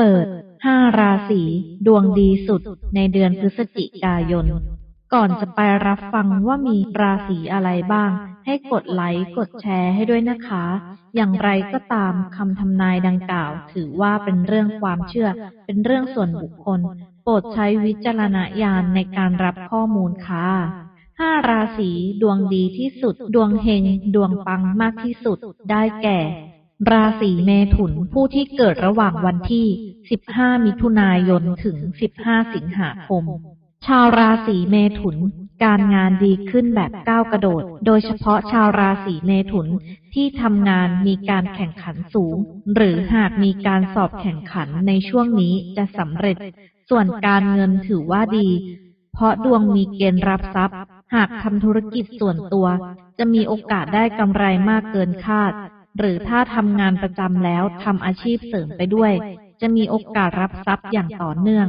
เปิด5ราศีดวงดีสุดในเดือนพฤศจิกายน ก่อนจะไปรับฟังว่ามีราศีอะไรบ้าง ให้กดไลค์กดแชร์ให้ด้วยนะคะ อย่างไรก็ตามคำทำนายดังกล่าว ถือว่าเป็นเรื่องความเชื่อ เป็นเรื่องส่วนบุคคล โปรดใช้วิจารณญาณในการรับข้อมูลค่ะห้าราศีดวงดีที่สุด ดวงเฮงดวงปังมากที่สุดได้แก่ ราศีเมถุนผู้ที่เกิดระหว่างวันที่ 15 มิถุนายน ถึง 15 สิงหาคม ชาวราศีเมถุน การงานดีขึ้นแบบก้าวกระโดด โดยเฉพาะชาวราศีเมถุนที่ทำงานมีการแข่งขันสูง หรือหากมีการสอบแข่งขันในช่วงนี้จะสำเร็จ ส่วนการเงินถือว่าดี เพราะดวงมีเกณฑ์รับทรัพย์ หากทำธุรกิจส่วนตัว จะมีโอกาสได้กำไรมากเกินคาด หรือถ้าทำงานประจำแล้วทำอาชีพเสริมไปด้วย จะมีโอกาสรับทรัพย์อย่างต่อเนื่อง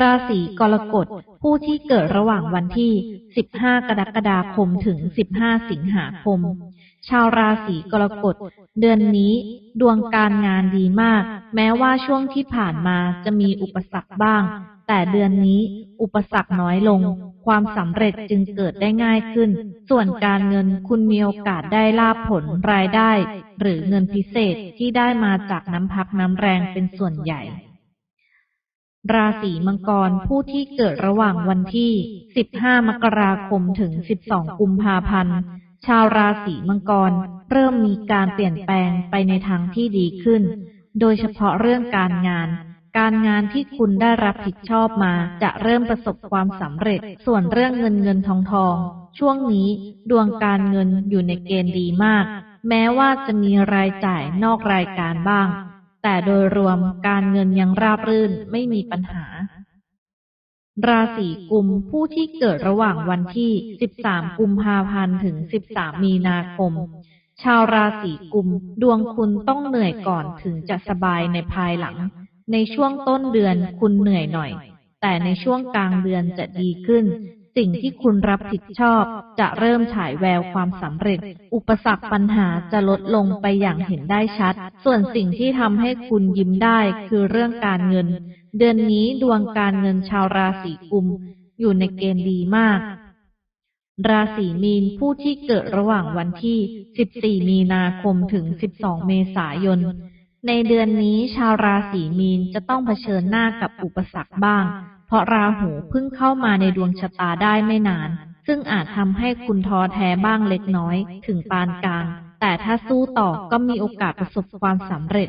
ราศีกรกฎ ผู้ที่เกิดระหว่างวันที่ 15 กรกฎาคมถึง 15 สิงหาคม ชาวราศีกรกฎเดือนนี้ดวงการงานดีมาก แม้ว่าช่วงที่ผ่านมาจะมีอุปสรรคบ้าง แต่เดือนนี้อุปสรรคน้อยลง ความสำเร็จจึงเกิดได้ง่ายขึ้น ส่วนการเงินคุณมีโอกาสได้ลาภผลรายได้ หรือเงินพิเศษที่ได้มาจากน้ำพักน้ำแรงเป็นส่วนใหญ่ราศีมังกรผู้ที่เกิดระหว่างวันที่ 15 มกราคมถึง 12 กุมภาพันธ์ ชาวราศีมังกรเริ่มมีการเปลี่ยนแปลงไปในทางที่ดีขึ้น โดยเฉพาะเรื่องการงาน การงานที่คุณได้รับผิดชอบมาจะเริ่มประสบความสำเร็จ ส่วนเรื่องเงินเงินทองทอง ช่วงนี้ดวงการเงินอยู่ในเกณฑ์ดีมาก แม้ว่าจะมีรายจ่ายนอกรายการบ้าง แต่โดยรวมการเงินยังราบรื่นไม่มีปัญหา ราศีกุมผู้ที่เกิดระหว่างวันที่ 13 กุมภาพันธ์ถึง 13 มีนาคม ชาวราศีกุมดวงคุณต้องเหนื่อยก่อนถึงจะสบายในภายหลัง ในช่วงต้นเดือนคุณเหนื่อยหน่อย แต่ในช่วงกลางเดือนจะดีขึ้น สิ่งที่คุณรับผิดชอบจะเริ่มฉายแววความสำเร็จ อุปสรรคปัญหาจะลดลงไปอย่างเห็นได้ชัด ส่วนสิ่งที่ทำให้คุณยิ้มได้คือเรื่องการเงิน เดือนนี้ดวงการเงินชาวราศีกุม อยู่ในเกณฑ์ดีมาก ราศีมีนผู้ที่เกิดระหว่างวันที่ 14 มีนาคมถึง 12 เมษายน ในเดือนนี้ชาวราศีมีนจะต้องเผชิญหน้ากับอุปสรรคบ้าง เพราะราหูเพิ่งเข้ามาในดวงชะตาได้ไม่นาน ซึ่งอาจทำให้คุณท้อแท้บ้างเล็กน้อย ถึงปานกลาง แต่ถ้าสู้ต่อก็มีโอกาสประสบความสำเร็จ